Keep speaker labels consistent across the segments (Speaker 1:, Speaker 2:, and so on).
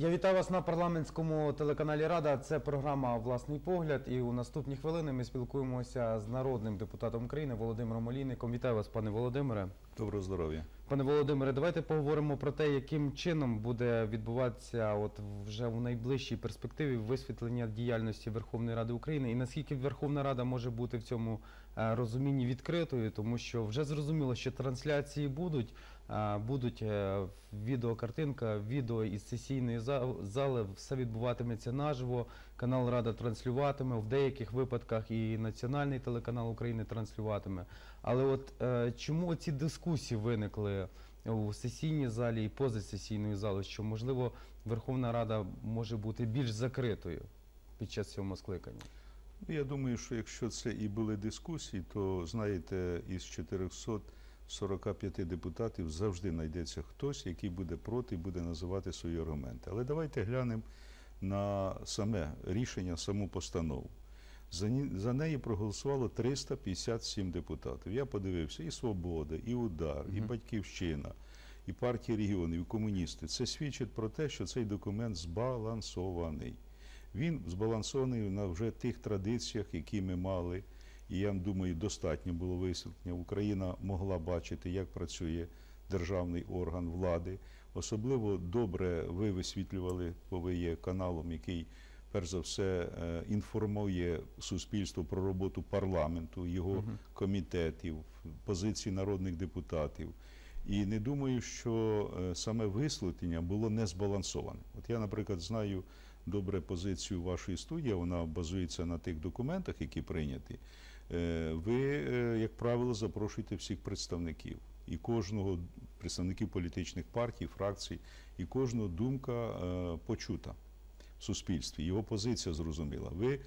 Speaker 1: Я вітаю вас на парламентському телеканалі Рада. Це програма Власний погляд. І у наступні хвилини ми спілкуємося з народним депутатом України Володимиром Олійником. Вітаю вас, пане Володимире.
Speaker 2: Доброго здоров'я.
Speaker 1: Пане Володимире, давайте поговоримо про те, яким чином буде відбуватися от вже у найближчій перспективі висвітлення діяльності Верховної Ради України і наскільки Верховна Рада може бути в цьому е, розумінні відкритою, тому що вже зрозуміло, що трансляції будуть, будуть е, відеокартинка, відео із сесійної за- зали, все відбуватиметься наживо. Канал Рада транслюватиме в деяких випадках і національний телеканал України транслюватиме. Але от е, чому ці дискусії виникли у сесійній залі і поза сесійною залою, що можливо Верховна Рада може бути більш закритою під час цього скликання?
Speaker 2: Ну, Я думаю, що якщо це і були дискусії, то знаєте, із 445 депутатів завжди знайдеться хтось, який буде проти і буде називати свої аргументи. Але давайте глянемо на саме рішення, саму постанову. За неї проголосувало 357 депутатів. Я подивився, і Свобода, і Удар, і Батьківщина, і партія регіонів, і комуністи. Це свідчить про те, що цей документ збалансований. Він збалансований на вже тих традиціях, які ми мали. І я думаю, достатньо було висвітлення. Україна могла бачити, як працює державний орган влади. Особливо добре ви висвітлювали, бо ви є каналом, який перш за все е, інформує суспільство про роботу парламенту, його комітетів, позиції народних депутатів. І не думаю, що е, саме висвітлення було не збалансоване. От я, наприклад, знаю добре позицію вашої студії, вона базується на тих документах, які прийняті. Е, Ви, е, як правило, запрошуєте всіх представників і кожного представників політичних партій, фракцій, і кожного думка е, почута в суспільстві, його позиція зрозуміла. Ви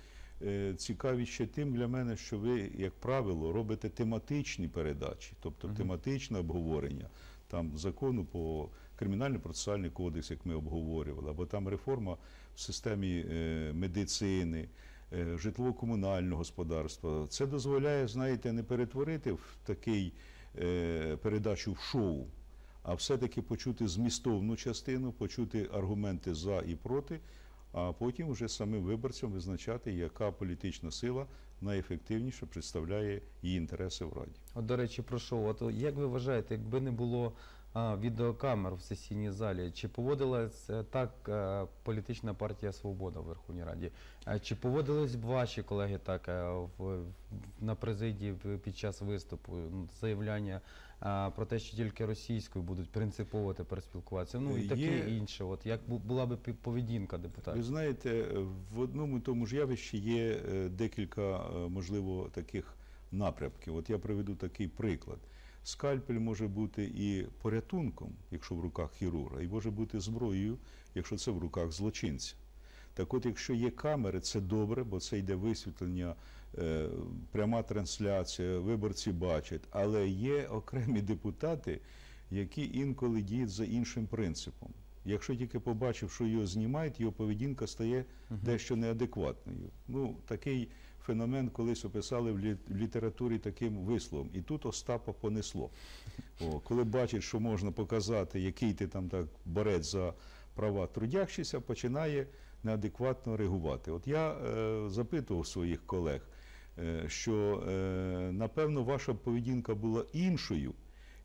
Speaker 2: цікаві ще тим для мене, що ви, як правило, робите тематичні передачі, тобто тематичне обговорення там закону по кримінально-процесуальний кодекс, як ми обговорювали, або там реформа в системі медицини. Е, Житлово-комунального господарства це дозволяє, знаєте, не перетворити в такий е, передачу в шоу, а все-таки почути змістовну частину, почути аргументи за і проти, а потім вже самим виборцям визначати, яка політична сила найефективніше представляє її інтереси в Раді.
Speaker 1: От, до речі, про що? От як ви вважаєте, якби не було відеокамер в сесійній залі, чи поводилась е, так е, політична партія Свобода в Верховній Раді? Е, Чи поводились б ваші колеги так в, на президії під час виступу? Ну, Заявляння про те, що тільки російською будуть принципово тепер спілкуватися? Ну і таке
Speaker 2: Є-
Speaker 1: інше. От як була б пі- поведінка
Speaker 2: Ви
Speaker 1: депутатів?
Speaker 2: знаєте, в одному і тому ж явищі є декілька, можливо, таких напрямків. От я приведу такий приклад. Скальпель може бути і порятунком, якщо в руках хірурга, і може бути зброєю, якщо це в руках злочинця. Так от, якщо є камери, це добре, бо це йде висвітлення, е, пряма трансляція, виборці бачать. Але є окремі депутати, які інколи діють за іншим принципом. Якщо тільки побачив, що його знімають, його поведінка стає дещо неадекватною. Ну, такий феномен колись описали в лі- в літературі таким висловом. І тут Остапа понесло. О, коли бачить, що можна показати, який ти там так борець за права трудящийся, починає неадекватно реагувати. От я е, запитував своїх колег, е, що е, напевно ваша поведінка була іншою.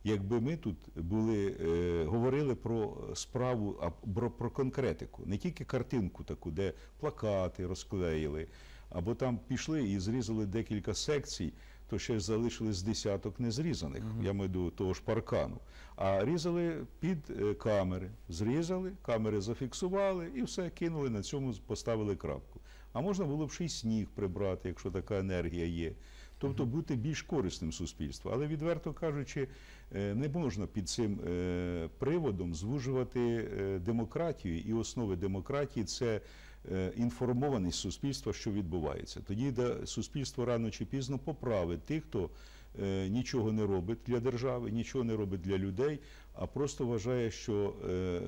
Speaker 2: Якби ми тут були, е, говорили про справу, а про, про конкретику, не тільки картинку таку, де плакати розклеїли, або там пішли і зрізали декілька секцій, то ще залишились з десяток незрізаних,
Speaker 1: Мгм.
Speaker 2: я маю до того ж паркану. А різали під е, камери, зрізали, камери зафіксували і все кинули на цьому поставили крапку. А можна було б ще й сніг прибрати, якщо така енергія є. Тобто бути більш корисним суспільству. Але відверто кажучи, е, не можна під цим е, приводом звужувати демократію і основи демократії це інформованість суспільства, що відбувається. Тоді суспільство рано чи пізно поправить тих, хто е, нічого не робить для держави, нічого не робить для людей, а просто вважає, що е,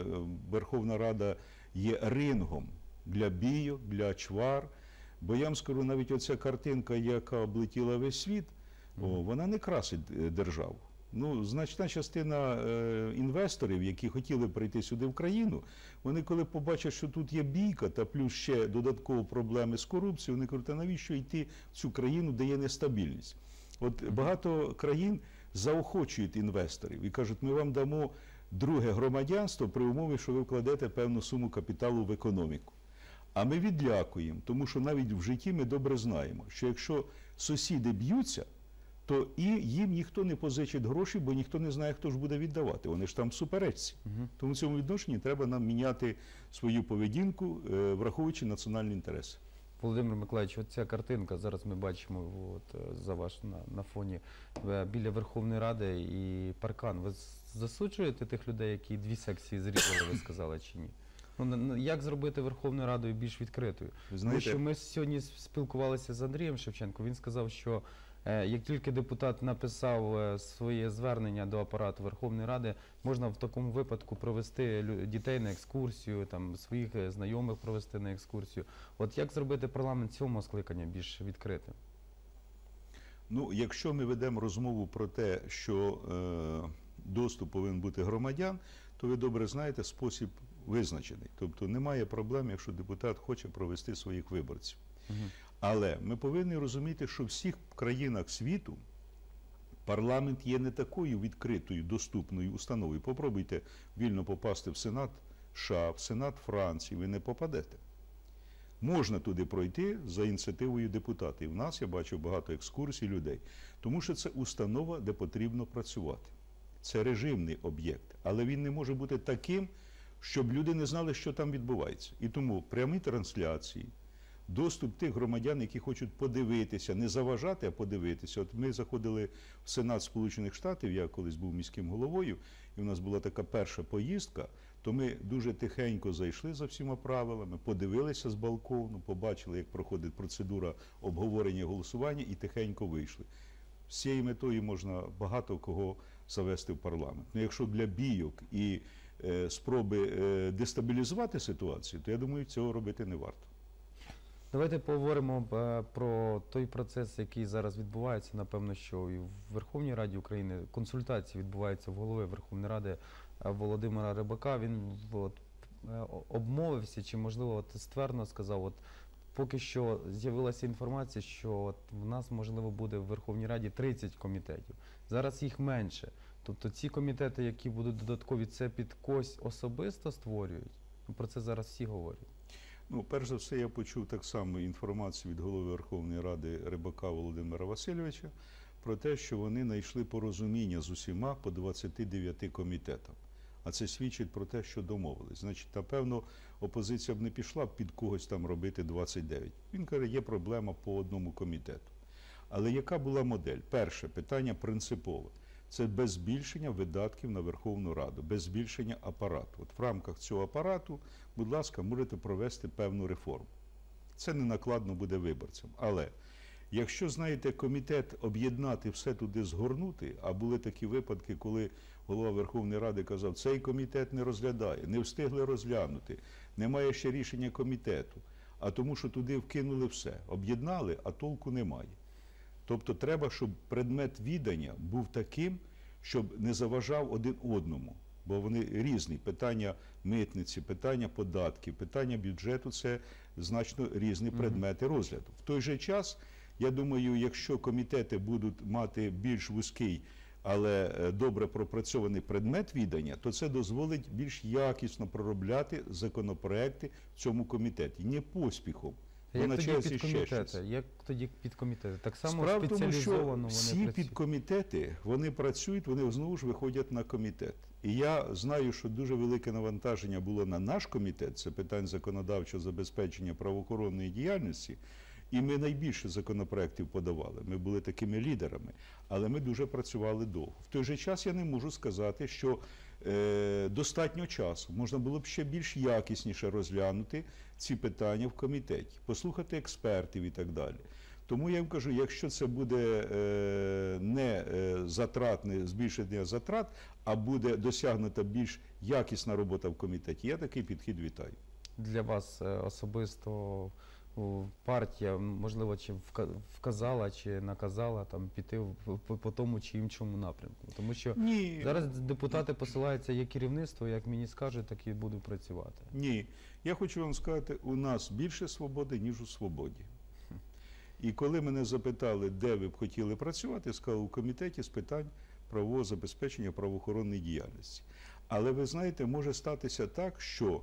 Speaker 2: Верховна Рада є рингом для бійок, для чвар. Бо я вам скажу, навіть оця картинка, яка облетіла весь світ, о, вона не красить е, державу. Ну, значна частина е, інвесторів, які хотіли прийти сюди в країну, вони коли побачать, що тут є бійка та плюс ще додатково проблеми з корупцією, вони кажуть, а навіщо йти в цю країну, де є нестабільність? От багато країн заохочують інвесторів і кажуть, ми вам дамо друге громадянство при умові, що ви вкладете певну суму капіталу в економіку. А ми відлякуємо, тому що навіть в житті ми добре знаємо, що якщо сусіди б'ються, то і їм ніхто не позичить гроші, бо ніхто не знає, хто ж буде віддавати. Вони ж там в суперечці. Тому в цьому відношенні треба нам міняти свою поведінку, е, враховуючи національні інтереси.
Speaker 1: Володимир Миколаївич, от ця картинка зараз ми бачимо от, е, за ваш на, на фоні е, біля Верховної Ради і паркан. Ви засуджуєте тих людей, які дві секції зрізали, ви сказали чи ні? Ну на- на- як зробити Верховну Раду більш відкритою?
Speaker 2: Ви
Speaker 1: Тому
Speaker 2: знаєте,
Speaker 1: що ми сьогодні спілкувалися з Андрієм Шевченко. Він сказав, що як тільки депутат написав е, своє звернення до апарату Верховної Ради, можна в такому випадку провести дітей на екскурсію, там своїх е, знайомих провести на екскурсію. От як зробити парламент цього скликання більш відкритим?
Speaker 2: Ну, якщо ми ведемо розмову про те, що е, доступ повинен бути громадян, то ви добре знаєте, спосіб визначений. Тобто немає проблем, якщо депутат хоче провести своїх виборців. Але ми повинні розуміти, що в всіх країнах світу парламент є не такою відкритою, доступною установою. Попробуйте вільно попасти в Сенат США, в Сенат Франції, ви не попадете. Можна туди пройти за ініціативою депутатів. У нас я бачив багато екскурсій людей, тому що це установа, де потрібно працювати. Це режимний об'єкт, але він не може бути таким, щоб люди не знали, що там відбувається. І тому прямі трансляції, доступ тих громадян, які хочуть подивитися, не заважати, а подивитися. От ми заходили в Сенат Сполучених Штатів, я колись був міським головою, і в нас була така перша поїздка. То ми дуже тихенько зайшли за всіма правилами, подивилися з балкону, побачили, як проходить процедура обговорення голосування, і тихенько вийшли. З цією метою можна багато кого завести в парламент. Ну, якщо для бійок і е, спроби е, дестабілізувати ситуацію, то я думаю, цього робити не варто.
Speaker 1: Давайте поговоримо е, про той процес, який зараз відбувається. Напевно, що і в Верховній Раді України консультації відбуваються в голови Верховної Ради е, Володимира Рибака. Він от, е, обмовився, чи можливо от, ствердно сказав, от поки що з'явилася інформація, що от в нас можливо буде в Верховній Раді 30 комітетів. Зараз їх менше. Тобто ці комітети, які будуть додаткові, це під когось особисто створюють. Про це зараз всі говорять.
Speaker 2: Ну, перш за все, я почув так само інформацію від голови Верховної Ради Рибака Володимира Васильовича про те, що вони знайшли порозуміння з усіма по 29 комітетам. А це свідчить про те, що домовились. Значить, напевно, опозиція б не пішла під когось там робити 29. Він каже, є проблема по одному комітету. Але яка була модель? Перше питання принципове. Це без збільшення видатків на Верховну Раду, без збільшення апарату. От в рамках цього апарату, будь ласка, можете провести певну реформу. Це не накладно буде виборцям. Але якщо, знаєте, комітет об'єднати все туди згорнути, а були такі випадки, коли голова Верховної Ради казав, цей комітет не розглядає, не встигли розглянути, немає ще рішення комітету, а тому, що туди вкинули все, об'єднали, а толку немає. Тобто треба, щоб предмет відання був таким, щоб не заважав один одному. Бо вони різні. Питання митниці, питання податків, питання бюджету це значно різні предмети розгляду. В той же час, я думаю, якщо комітети будуть мати більш вузький, але е, добре пропрацьований предмет відання, то це дозволить більш якісно проробляти законопроекти в цьому комітеті, не поспіхом.
Speaker 1: Як
Speaker 2: на
Speaker 1: тоді
Speaker 2: черзі ще щось.
Speaker 1: Як тоді підкомітети? Так само
Speaker 2: Справа в тому, що
Speaker 1: спеціалізовано
Speaker 2: всі
Speaker 1: вони працюють.
Speaker 2: підкомітети вони працюють, вони знову ж виходять на комітет. І я знаю, що дуже велике навантаження було на наш комітет, це питань законодавчого забезпечення правоохоронної діяльності. І ми найбільше законопроєктів подавали. Ми були такими лідерами, але ми дуже працювали довго. В той же час я не можу сказати, що е, достатньо часу можна було б ще більш якісніше розглянути ці питання в комітеті, послухати експертів і так далі. Тому я їм кажу, якщо це буде е, не е, затратне збільшення затрат, а буде досягнута більш якісна робота в комітеті, я такий підхід вітаю.
Speaker 1: Для вас е, особисто партія, можливо, чи вка- вказала, чи наказала там піти в- по, по тому чи іншому напрямку. Тому що
Speaker 2: Ні,
Speaker 1: зараз депутати посилаються як керівництво, як мені скажуть, так і буду працювати.
Speaker 2: Ні, я хочу вам сказати, у нас більше свободи, ніж у свободі. І коли мене запитали, де ви б хотіли працювати, я сказав у комітеті з питань правового забезпечення правоохоронної діяльності. Але ви знаєте, може статися так, що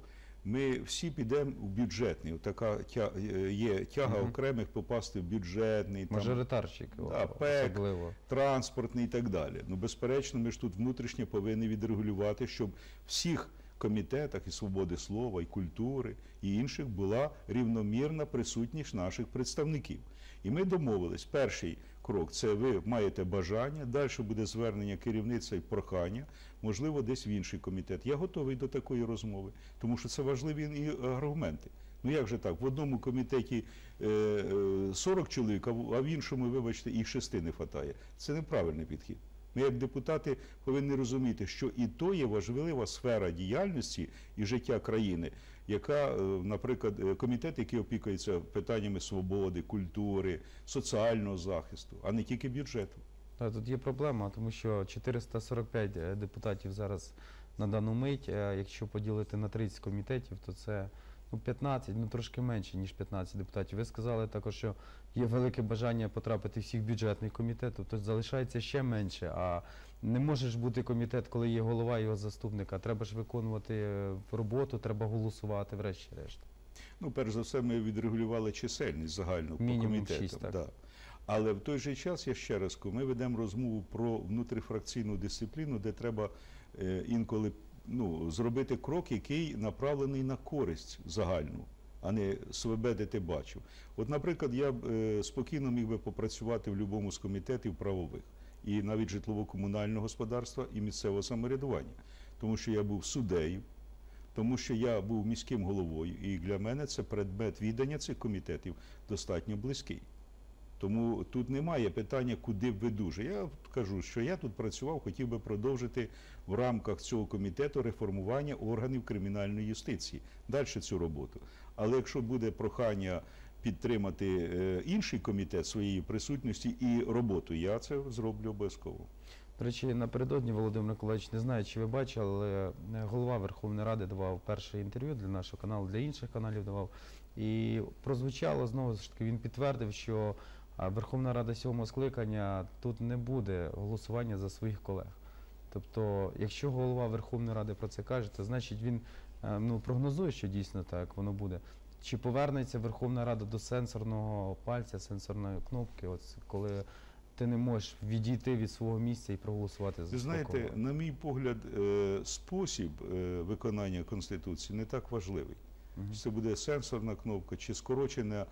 Speaker 2: ми всі підемо в бюджетний. Така тя- є тяга
Speaker 1: Мгм.
Speaker 2: окремих попасти в бюджетний, там,
Speaker 1: Мажоритарщик
Speaker 2: Да, ПЕК.
Speaker 1: особливо.
Speaker 2: транспортний і так далі. Ну, безперечно, ми ж тут внутрішньо повинні відрегулювати, щоб всіх комітетах і свободи слова, і культури, і інших була рівномірна присутність наших представників. І ми домовились, перший крок це ви маєте бажання, далі буде звернення керівництва і прохання, можливо, десь в інший комітет. Я готовий до такої розмови, тому що це важливі і аргументи. Ну як же так? В одному комітеті е, е, 40 чоловік, а в іншому, вибачте, і 6 не вистачає. Це неправильний підхід. Ми, як депутати, повинні розуміти, що і то є важлива сфера діяльності і життя країни, яка, е, наприклад, е, комітет, який опікується питаннями свободи, культури, соціального захисту, а не тільки бюджету.
Speaker 1: Тут є проблема, тому що 445 е, депутатів зараз на дану мить. Якщо поділити на 30 комітетів, то це 15, ну трошки менше, ніж 15 депутатів. Ви сказали також, що є велике бажання потрапити в всіх бюджетних комітетів, тобто залишається ще менше. А не може ж бути комітет, коли є голова і його заступника. Треба ж виконувати е, роботу, треба голосувати, врешті-решт.
Speaker 2: Ну, перш за все, ми відрегулювали чисельність загальну по комітетам.
Speaker 1: шість, так.
Speaker 2: Да. Але в той же час, я ще раз кажу, ми ведемо розмову про внутрифракційну дисципліну, де треба е, інколи ну, зробити крок, який направлений на користь загальну, а не свебедити бачив. От, наприклад, я б е, спокійно міг би попрацювати в будь-якому з комітетів правових, і навіть житлово-комунального господарства і місцевого самоврядування, тому що я був суддею, тому що я був міським головою, і для мене це предмет відання цих комітетів достатньо близький. Тому тут немає питання, куди б ви дуже. Я кажу, що я тут працював, хотів би продовжити в рамках цього комітету реформування органів кримінальної юстиції. Далі цю роботу. Але якщо буде прохання підтримати е, інший комітет своєї присутності і роботу, я це зроблю обов'язково.
Speaker 1: До речі, напередодні Володимир Миколаївич, не знаю, чи ви бачили, е, голова Верховної Ради давав перше інтерв'ю для нашого каналу, для інших каналів давав. І прозвучало знову ж таки, він підтвердив, що Верховна Рада сьомого скликання тут не буде голосування за своїх колег. Тобто, якщо голова Верховної Ради про це каже, то значить він е, ну, прогнозує, що дійсно так воно буде. Чи повернеться Верховна Рада до сенсорного пальця, сенсорної кнопки, от коли ти не можеш відійти від свого місця і проголосувати за
Speaker 2: Ви знаєте, на мій погляд, е, спосіб е, виконання Конституції не так важливий. Чи Це буде сенсорна кнопка, чи скорочена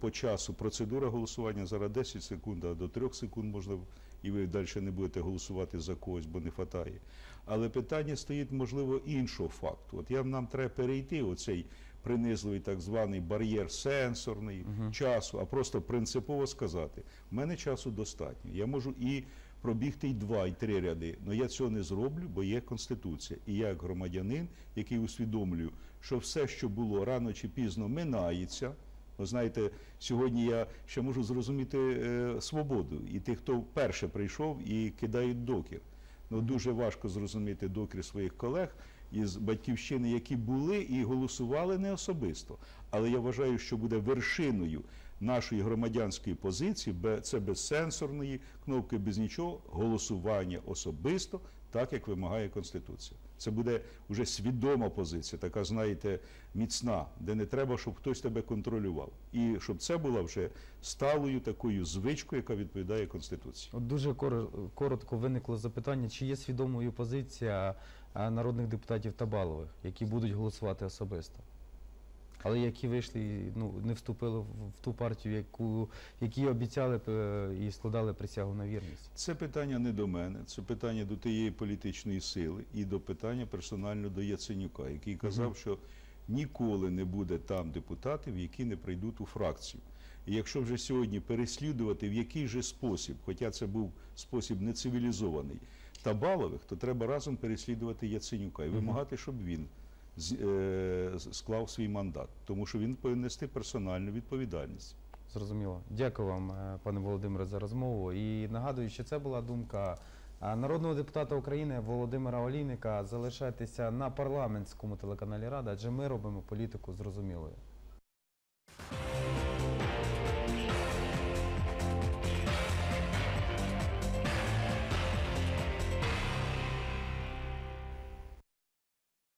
Speaker 2: по часу процедура голосування зараз 10 секунд, а до 3 секунд можна, і ви далі не будете голосувати за когось, бо не вистачає. Але питання стоїть, можливо, іншого факту. От я, нам треба перейти оцей принизливий так званий бар'єр сенсорний
Speaker 1: Мгм.
Speaker 2: часу, а просто принципово сказати, в мене часу достатньо. Я можу і пробігти і два, і три ряди. але я цього не зроблю, бо є Конституція. І я, як громадянин, який усвідомлюю, що все, що було рано чи пізно, минається. Ви знаєте, сьогодні я ще можу зрозуміти е, свободу і тих, хто вперше прийшов і кидають докір. Ну дуже важко зрозуміти докір своїх колег із батьківщини, які були і голосували не особисто. Але я вважаю, що буде вершиною нашої громадянської позиції, це без сенсорної кнопки, без нічого, голосування особисто, так як вимагає Конституція. Це буде вже свідома позиція, така, знаєте, міцна, де не треба, щоб хтось тебе контролював. І щоб це була вже сталою такою звичкою, яка відповідає Конституції.
Speaker 1: От дуже коротко виникло запитання, чи є свідомою позиція народних депутатів Табалових, які будуть голосувати особисто. Але які вийшли, і, ну, не вступили в, ту партію, яку, які обіцяли е, і складали присягу на вірність.
Speaker 2: Це питання не до мене, це питання до тієї політичної сили і до питання персонально до Яценюка, який казав,
Speaker 1: Мгм.
Speaker 2: що ніколи не буде там депутатів, які не прийдуть у фракцію. І якщо вже сьогодні переслідувати в який же спосіб, хоча це був спосіб нецивілізований, Табалових, то треба разом переслідувати Яценюка і вимагати, щоб він склав свій мандат, тому що він повинен нести персональну відповідальність.
Speaker 1: Зрозуміло. Дякую вам, е, пане Володимире, за розмову. І нагадую, що це була думка е, народного депутата України Володимира Олійника. Залишайтеся на парламентському телеканалі Рада, адже ми робимо політику зрозумілою.